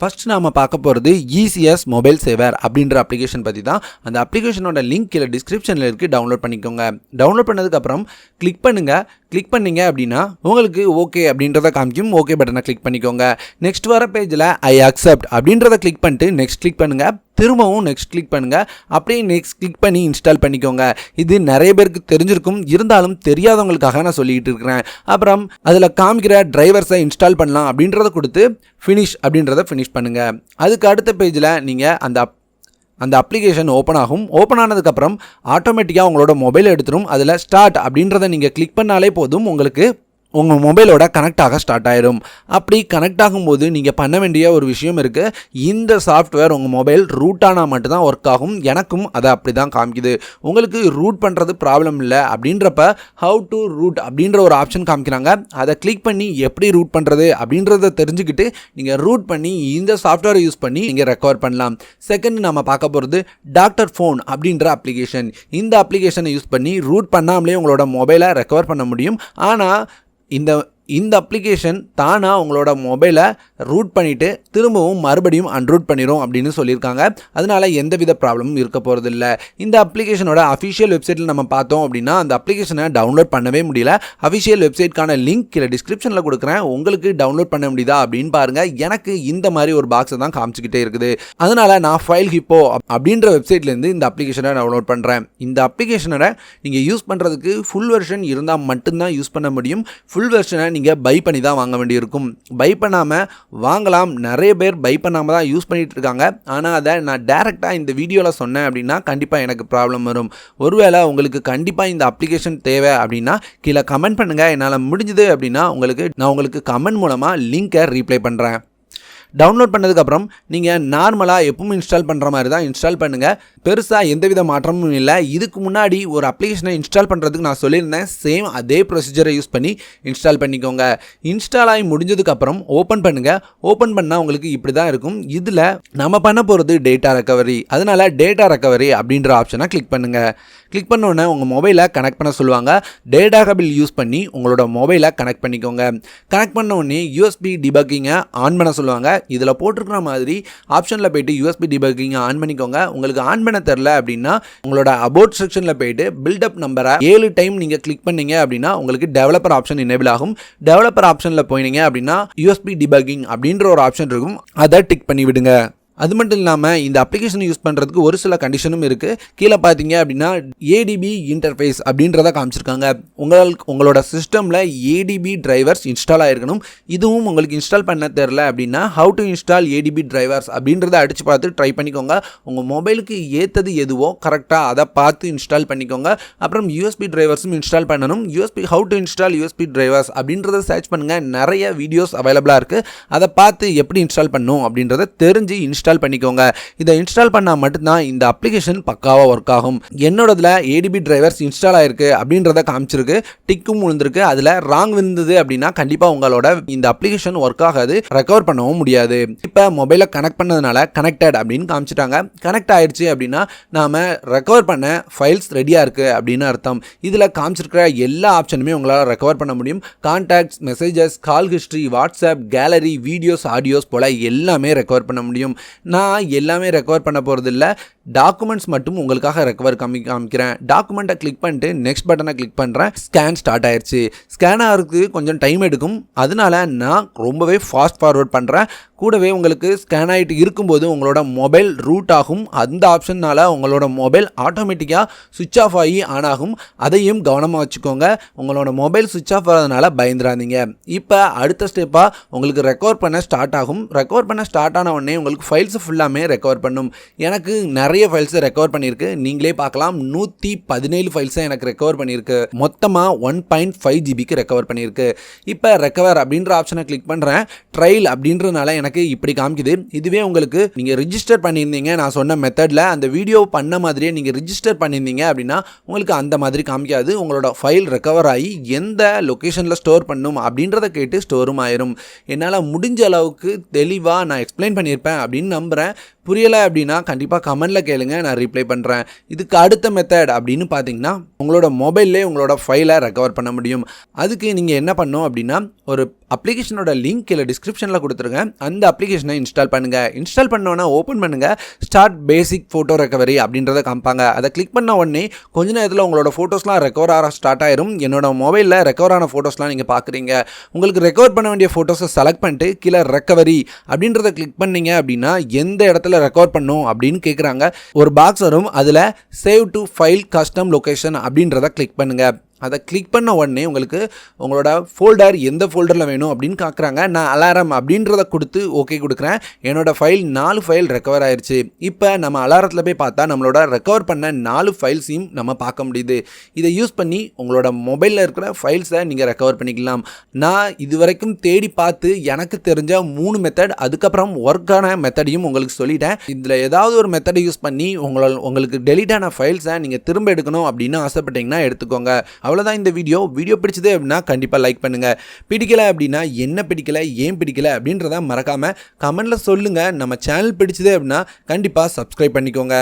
First நாம பார்க்க போகிறது இசிஎஸ் மொபைல் சேவர் அப்படின்ற அப்ளிகேஷன் பற்றி தான் அந்த அப்ளிகேஷனோட லிங்க் கீழே டிஸ்கிரிப்ஷனில் இருக்குது டவுன்லோட் பண்ணிக்கோங்க. டவுன்லோட் பண்ணதுக்கப்புறம் கிளிக் பண்ணுங்கள் கிளிக் பண்ணீங்க அப்படின்னா உங்களுக்கு ஓகே அப்படின்றத காமிக்கும். ஓகே பட்டனை கிளிக் பண்ணிக்கோங்க. நெக்ஸ்ட் வர பேஜில் ஐ அக்செப்ட் அப்படின்றத கிளிக் பண்ணிட்டு நெக்ஸ்ட் கிளிக் பண்ணுங்கள் திரும்பவும் நெக்ஸ்ட் கிளிக் பண்ணுங்கள் அப்படியே நெக்ஸ்ட் கிளிக் பண்ணி இன்ஸ்டால் பண்ணிக்கோங்க. இது நிறைய பேருக்கு தெரிஞ்சிருக்கும். இருந்தாலும் தெரியாதவங்களுக்காக நான் சொல்லிக்கிட்டு இருக்கிறேன். அப்புறம் அதில் காமிக்கிற டிரைவர்ஸை இன்ஸ்டால் பண்ணலாம் அப்படின்றத கொடுத்து ஃபினிஷ் அப்படின்றத ஃபினிஷ் பண்ணுங்கள் அதுக்கு அடுத்த பேஜில் நீங்கள் அந்த அப் அந்த அப்ளிகேஷன் ஓப்பன் ஆகும். ஓப்பன் ஆனதுக்கப்புறம் ஆட்டோமேட்டிக்காக உங்களோட மொபைல் எடுத்துரும். அதில் ஸ்டார்ட் அப்படின்றத நீங்கள் கிளிக் பண்ணாலே போதும். உங்களுக்கு உங்கள் மொபைலோட கனெக்ட் ஆக ஸ்டார்ட் ஆயிடும் அப்படி கனெக்ட் ஆகும்போது நீங்கள் பண்ண வேண்டிய ஒரு விஷயம் இருக்குது இந்த சாஃப்ட்வேர் உங்கள் மொபைல் ரூட் ஆனால் மட்டும்தான் ஒர்க் ஆகும். எனக்கும் அதை அப்படி தான் காமிக்குது. உங்களுக்கு ரூட் பண்ணுறது ப்ராப்ளம் இல்லை அப்படின்றப்ப ஹவு டு ரூட் அப்படின்ற ஒரு ஆப்ஷன் காமிக்கிறாங்க. அதை கிளிக் பண்ணி எப்படி ரூட் பண்ணுறது அப்படின்றத தெரிஞ்சுக்கிட்டு நீங்கள் ரூட் பண்ணி இந்த சாஃப்ட்வேரை யூஸ் பண்ணி நீங்கள் ரெக்கவர் பண்ணலாம். செகண்ட் நம்ம பார்க்க போகிறது டாக்டர் ஃபோன் அப்படின்ற அப்ளிகேஷன் இந்த அப்ளிகேஷனை யூஸ் பண்ணி ரூட் பண்ணாமலே உங்களோட மொபைலை ரெக்கவர் பண்ண முடியும். ஆனால் இந்த இந்த அப்ளிகேஷன் தானாக உங்களோட மொபைலை ரூட் பண்ணிவிட்டு திரும்பவும் மறுபடியும் அன்ரூட் பண்ணிடும் அப்படின்னு சொல்லியிருக்காங்க. அதனால் எந்தவித ப்ராப்ளமும் இருக்க போகிறதில்ல இந்த அப்ளிகேஷனோட அஃபிஷியல் வெப்சைட்டில் நம்ம பார்த்தோம் அப்படின்னா அந்த அப்ளிகேஷனை டவுன்லோட் பண்ணவே முடியல. அஃபிஷியல் வெப்சைட்கான லிங்க் கீழே டிஸ்கிரிப்ஷனில் கொடுக்குறேன். உங்களுக்கு டவுன்லோட் பண்ண முடியுதா அப்படின்னு பாருங்கள் எனக்கு இந்த மாதிரி ஒரு பாக்ஸை தான் காமிச்சிக்கிட்டே இருக்குது. அதனால் நான் ஃபைல் ஹிப்போ அப்படின்ற வெப்சைட்லேருந்து இந்த அப்ளிகேஷனை டவுன்லோட் பண்ணுறேன் இந்த அப்ளிகேஷனை நீங்கள் யூஸ் பண்ணுறதுக்கு ஃபுல் வெர்ஷன் இருந்தால் மட்டும்தான் யூஸ் பண்ண முடியும். ஃபுல் வெர்ஷனை நீங்கள் பை பண்ணி தான் வாங்க வேண்டியிருக்கும். பை பண்ணாமல் வாங்கலாம். நிறைய பேர் பை பண்ணாமல் தான் யூஸ் பண்ணிகிட்டு இருக்காங்க ஆனால் அதை நான் டேரெக்டாக இந்த வீடியோவில் சொன்னேன் அப்படின்னா கண்டிப்பாக எனக்கு ப்ராப்ளம் வரும். ஒருவேளை உங்களுக்கு கண்டிப்பாக இந்த அப்ளிகேஷன் தேவை அப்படின்னா கீழே கமெண்ட் பண்ணுங்கள் என்னால் முடிஞ்சுது அப்படின்னா உங்களுக்கு நான் உங்களுக்கு கமெண்ட் மூலமாக லிங்க்கை ரீப்ளை பண்ணுறேன் டவுன்லோட் பண்ணதுக்கப்புறம் நீங்கள் நார்மலாக எப்பவும் இன்ஸ்டால் பண்ணுற மாதிரி தான் இன்ஸ்டால் பண்ணுங்கள் பெருசாக எந்தவித மாற்றமும் இல்லை. இதுக்கு முன்னாடி ஒரு அப்ளிகேஷனை இன்ஸ்டால் பண்ணுறதுக்கு நான் சொல்லியிருந்தேன். சேம் அதே ப்ரொசீஜரை யூஸ் பண்ணி இன்ஸ்டால் பண்ணிக்கோங்க. இன்ஸ்டால் ஆகி முடிஞ்சதுக்கப்புறம் ஓப்பன் பண்ணுங்கள் ஓப்பன் பண்ணால் உங்களுக்கு இப்படி தான் இருக்கும். இதில் நம்ம பண்ண போகிறது டேட்டா ரெக்கவரி அதனால் டேட்டா ரெக்கவரி அப்படின்ற ஆப்ஷனை கிளிக் பண்ணுங்கள் கிளிக் பண்ணோன்னே உங்கள் மொபைலை கனெக்ட் பண்ண சொல்லுவாங்க. டேட்டா கபில் யூஸ் பண்ணி உங்களோட மொபைலை கனெக்ட் பண்ணிக்கோங்க. கனெக்ட் பண்ண உடனே யூஎஸ்பி டிபக்கிங்கை ஆன் பண்ண சொல்லுவாங்க. இதில் போட்டிருக்கிற மாதிரி ஆப்ஷனில் போயிட்டு யூஎஸ்பி டிபக்கிங்கை ஆன் பண்ணிக்கோங்க. உங்களுக்கு ஆன் பண்ண தெரில அப்படின்னா உங்களோட அபவுட் செக்ஷனில் போயிட்டு பில்டப் நம்பரை ஏழு டைம் நீங்கள் கிளிக் பண்ணீங்க அப்படின்னா உங்களுக்கு டெவலப்பர் ஆப்ஷன் எனேபிள் ஆகும். டெவலப்பர் ஆப்ஷனில் போயினீங்க அப்படின்னா யூஎஸ்பி டிபக்கிங் அப்படின்ற ஒரு ஆப்ஷன் இருக்கும். அதை டிக் பண்ணி விடுங்க அது மட்டும் இல்லாமல் இந்த அப்ளிகேஷன் யூஸ் பண்ணுறதுக்கு ஒரு சில கண்டிஷனும் இருக்குது கீழே பார்த்தீங்க அப்படின்னா ஏடிபி இன்டர்ஃபேஸ் அப்படின்றத காமிச்சிருக்காங்க. உங்களுக்கு உங்களோட சிஸ்டமில் ஏடிபி டிரைவர்ஸ் இன்ஸ்டால் ஆகிருக்கணும் இதுவும் உங்களுக்கு இன்ஸ்டால் பண்ண தெரில அப்படின்னா how to install ADB drivers அப்படின்றத அடித்து பார்த்து ட்ரை பண்ணிக்கோங்க. உங்கள் மொபைலுக்கு ஏற்றது எதுவோ கரெக்டாக அதை பார்த்து இன்ஸ்டால் பண்ணிக்கோங்க. அப்புறம் யூஎஸ்பி டிரைவர்ஸும் இன்ஸ்டால் பண்ணணும். USB how to install USB drivers அப்படின்றத சர்ச் பண்ணுங்கள் நிறைய வீடியோஸ் அவைலபிளாக இருக்குது அதை பார்த்து எப்படி இன்ஸ்டால் பண்ணும் அப்படின்றத தெரிஞ்சு இன்ஸ்டால் இன்ஸ்டால் பண்ணிக்கோங்க. இதை இன்ஸ்டால் பண்ணால் மட்டும்தான் இந்த அப்ளிகேஷன் பக்காவாக ஒர்க் ஆகும். என்னோடதுல ஏடிபி டிரைவர்ஸ் இன்ஸ்டால் ஆயிருக்கு அப்படின்றத காமிச்சிருக்கு. டிக்கும் விழுந்திருக்கு. அதில் ராங் விழுந்தது அப்படின்னா கண்டிப்பாக உங்களோட இந்த அப்ளிகேஷன் ஒர்க் ஆகாது. ரெக்கவர் பண்ணவும் முடியாது. இப்போ மொபைலை கனெக்ட் பண்ணதுனால கனெக்டட் அப்படின்னு காமிச்சிட்டாங்க. கனெக்ட் ஆயிடுச்சு அப்படின்னா நாம் ரெக்கவர் பண்ண ஃபைல்ஸ் ரெடியாக இருக்குது அப்படின்னு அர்த்தம். இதில் காமிச்சிருக்கிற எல்லா ஆப்ஷனுமே உங்களால் ரெக்கவர் பண்ண முடியும். Contacts messages call history WhatsApp gallery videos audios போல் எல்லாமே ரெக்கவர் பண்ண முடியும். நான் எல்லாமே ரெக்கவர் பண்ண போகிறது இல்லை டாக்குமெண்ட்ஸ் மட்டும் உங்களுக்காக ரெக்கவர் காமி காமிக்கிறேன். டாக்குமெண்ட்டை கிளிக் பண்ணிட்டு நெக்ஸ்ட் பட்டனை கிளிக் பண்ணுறேன் ஸ்கேன் ஸ்டார்ட் ஆயிடுச்சு ஸ்கேன் ஆகிறதுக்கு கொஞ்சம் டைம் எடுக்கும். அதனால நான் ரொம்பவே ஃபாஸ்ட் ஃபார்வர்ட் பண்ணுறேன் கூடவே உங்களுக்கு ஸ்கேன் ஆகிட்டு இருக்கும்போது உங்களோட மொபைல் ரூட் ஆகும். அந்த ஆப்ஷனால் உங்களோட மொபைல் ஆட்டோமேட்டிக்காக சுவிட்ச் ஆஃப் ஆகி ஆன் ஆகும். அதையும் கவனமாக வச்சுக்கோங்க. உங்களோட மொபைல் சுவிட்ச் ஆஃப் ஆகிறதுனால பயந்துடாதீங்க. இப்போ அடுத்த ஸ்டெப்பாக உங்களுக்கு ரெக்கவர் பண்ண ஸ்டார்ட் ஆகும். ரெக்கவர் பண்ண ஸ்டார்ட் ஆன உடனே உங்களுக்கு ஃபைல்ஸ் ஃபுல்லாமே ரெக்கவர் பண்ணும். எனக்கு நிறைய ஃபைல்ஸை ரெக்கவர் பண்ணியிருக்கு. நீங்களே பார்க்கலாம். நூற்றி பதினேழு ஃபைல்ஸை எனக்கு ரெக்கவர் பண்ணியிருக்கு. மொத்தமாக ஒன் பாயிண்ட் ஃபைவ் ஜிபிக்கு ரெக்கவர் பண்ணியிருக்கு. இப்போ ரெக்கவர் அப்படின்ற ஆப்ஷனை கிளிக் பண்ணுறேன் ட்ரையல் அப்படின்றனால எனக்கு இப்படி காமிக்குது. இதுவே உங்களுக்கு நீங்கள் ரிஜிஸ்டர் பண்ணியிருந்தீங்க. நான் சொன்ன மெத்தடில் அந்த வீடியோ பண்ண மாதிரியே நீங்கள் ரிஜிஸ்டர் பண்ணியிருந்தீங்க அப்படின்னா உங்களுக்கு அந்த மாதிரி காமிக்காது. உங்களோட ஃபைல் ரெக்கவர் ஆகி எந்த லொக்கேஷனில் ஸ்டோர் பண்ணும் அப்படின்றத கேட்டு ஸ்டோரும் ஆயிரும். என்னால் முடிஞ்ச அளவுக்கு தெளிவாக நான் எக்ஸ்பிளைன் பண்ணியிருப்பேன் அப்படின்னு நம்புகிறேன் புரியலை அப்படின்னா கண்டிப்பாக கமெண்டில் கேளுங்க நான் ரிப்ளை பண்ணுறேன் இதுக்கு அடுத்த மெத்தட் அப்படின்னு பார்த்தீங்கன்னா உங்களோட மொபைல்லே உங்களோட ஃபைலை ரெக்கவர் பண்ண முடியும். அதுக்கு நீங்கள் என்ன பண்ணும் அப்படின்னா ஒரு அப்ளிகேஷனோட லிங்க் இல்லை டிஸ்கிரிப்ஷனில் கொடுத்துருங்க. அந்த அப்ளிகேஷனை இன்ஸ்டால் பண்ணுங்கள் இன்ஸ்டால் பண்ணோன்னா ஓப்பன் பண்ணுங்கள் ஸ்டார்ட் பேசிக் ஃபோட்டோ ரெக்கவரி அப்படின்றத காமிப்பாங்க. அதை கிளிக் பண்ண உடனே கொஞ்ச நேரத்தில் உங்களோட ஃபோட்டோஸ்லாம் ரெக்கவர் ஆக ஸ்டார்ட் ஆயிரும். என்னோட மொபைலில் ரெக்கவர் ஆன ஃபோட்டோஸ்லாம் நீங்கள் பார்க்குறீங்க உங்களுக்கு ரெக்கவர் பண்ண வேண்டிய ஃபோட்டோஸை செலக்ட் பண்ணிட்டு கீழே ரெக்கவரி அப்படின்றத கிளிக் பண்ணீங்க அப்படின்னா எந்த இடத்துல ரெக்கவர் பண்ணும் அப்படின்னு கேட்குறாங்க ஒரு பாக்ஸ் வரும். அதில் save to file custom location அப்படின்றத கிளிக் பண்ணுங்கள் அதை கிளிக் பண்ண உடனே உங்களுக்கு உங்களோட ஃபோல்டர் எந்த ஃபோல்டரில் வேணும் அப்படின்னு காக்குறாங்க. நான் அலாரம் அப்படின்றத கொடுத்து ஓகே கொடுக்குறேன். என்னோட ஃபைல் நாலு ஃபைல் ரெக்கவர் ஆயிடுச்சு இப்போ நம்ம அலாரத்தில் போய் பார்த்தா நம்மளோட ரெக்கவர் பண்ண நாலு ஃபைல்ஸையும் நம்ம பார்க்க முடியுது. இதை யூஸ் பண்ணி உங்களோட மொபைலில் இருக்கிற ஃபைல்ஸை நீங்கள் ரெக்கவர் பண்ணிக்கலாம். நான் இது வரைக்கும் தேடி பார்த்து எனக்கு தெரிஞ்ச மூணு மெத்தட் அதுக்கப்புறம் ஒர்க்கான மெத்தடையும் உங்களுக்கு சொல்லிட்டேன். இதில் ஏதாவது ஒரு மெத்தடை யூஸ் பண்ணி உங்களால் உங்களுக்கு டெலிட்டான ஆன ஃபைல்ஸை நீங்கள் திரும்ப எடுக்கணும் அப்படின்னு ஆசைப்பட்டீங்கன்னா எடுத்துக்கோங்க. அவ்வளோதான் இந்த வீடியோ வீடியோ பிடிச்சது அப்படின்னா கண்டிப்பாக லைக் பண்ணுங்கள் பிடிக்கல அப்படின்னா என்ன பிடிக்கல ஏன் பிடிக்கல அப்படின்றத மறக்காமல் கமெண்டில் சொல்லுங்கள் நம்ம சேனல் பிடிச்சது அப்படின்னா கண்டிப்பாக சப்ஸ்கிரைப் பண்ணிக்கோங்க.